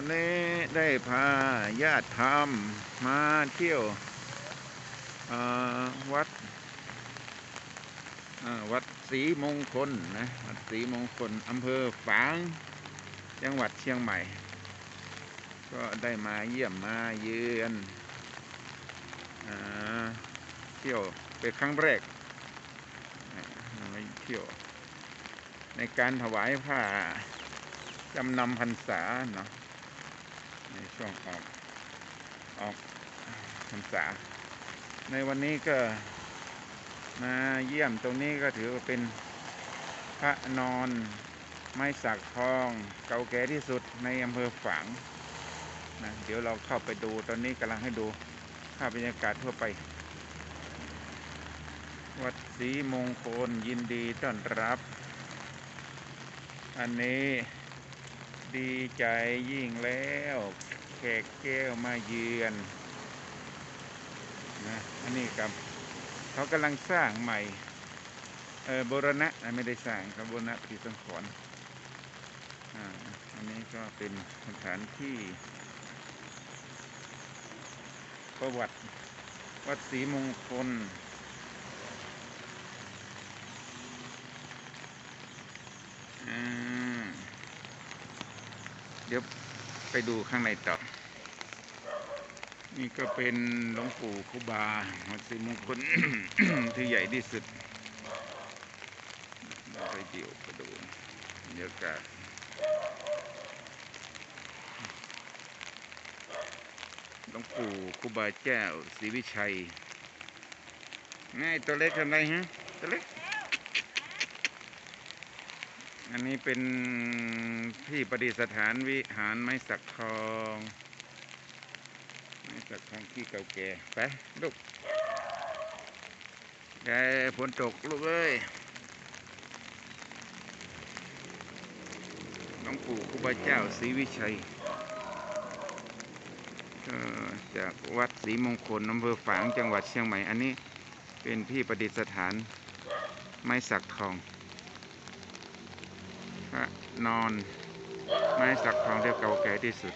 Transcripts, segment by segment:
วันนี้ได้พาญาติธรรมมาเที่ยววัดวัดศรีมงคลนะวัดศรีมงคลอำเภอฝางจังหวัดเชียงใหม่ ก็ได้มาเยี่ยมมาเยือนอเที่ยวเป็นครั้งแรกมาเที่ยว ในการถวายผ้าจำนำพรรษาเนาะ ในช่วงออกออกพรรษา ในวันนี้ก็มาเยี่ยมตรงนี้ก็ถือว่าเป็นพระนอนไม้สักทองเก่าแก่ที่สุดในอำเภอฝางนะเดี๋ยวเราเข้าไปดูตอนนี้กำลังให้ดูภาพบรรยากาศทั่วไป วัดศรีมงคลยินดีต้อนรับ อันนี้ ดีใจยิ่งแล้ว แขกแก้วมาเยือนนะอันนี้ครับเขากำลังสร้างใหม่เออโบรณะไม่ได้สร้างครับโบรณะปฏิสังขรณ์อ่าอันนี้ก็เป็นสถานที่ ประวัติวัดศรีมงคล เดี๋ยวไปดูข้างในต่อ นี่ก็เป็นหลวงปู่ครูบาวัดศรีมงคลที่ใหญ่ที่สุดไปเดี่ยวไปดูบรรยากาศหลวงปู่ครูบาแก้วศรีวิชัยง่ายตัวเล็กทำไรฮะ ตัวเล็ก อันนี้เป็นที่ประดิษฐานวิหารไม้สักทองไม้สักทองที่เก่าแก่ไปลูกแกฝนตกลูกเอ้ยหลวงปู่ครูบาเจ้าศรีวิชัยจากวัดศรีมงคลอำเภอฝางจังหวัดเชียงใหม่ อันนี้เป็นที่ประดิษฐานไม้สักทอง พระนอน ไม้สักทองที่เก่าแก่ที่สุด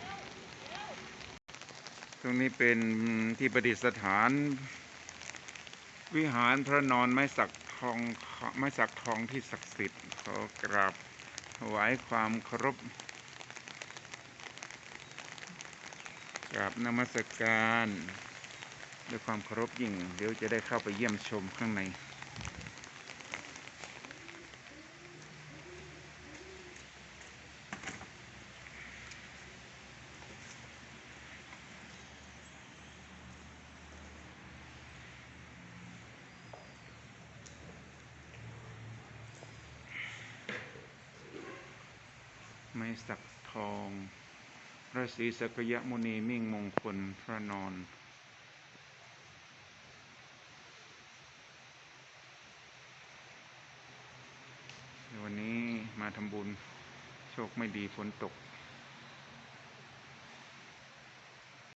ตรงนี้เป็นที่ประดิษฐาน วิหารพระนอนไม้สักทองไม้สักทองที่ศักดิ์สิทธิ์ขอกราบถวายความเคารพกราบนมัสการ ด้วยความเคารพยิ่ง เดี๋ยวจะได้เข้าไปเยี่ยมชมข้างใน ไม้สักทอง พระศรีสักยมุนีมิ่งมงคลพระนอนวันนี้มาทำบุญ โชคไม่ดีฝนตก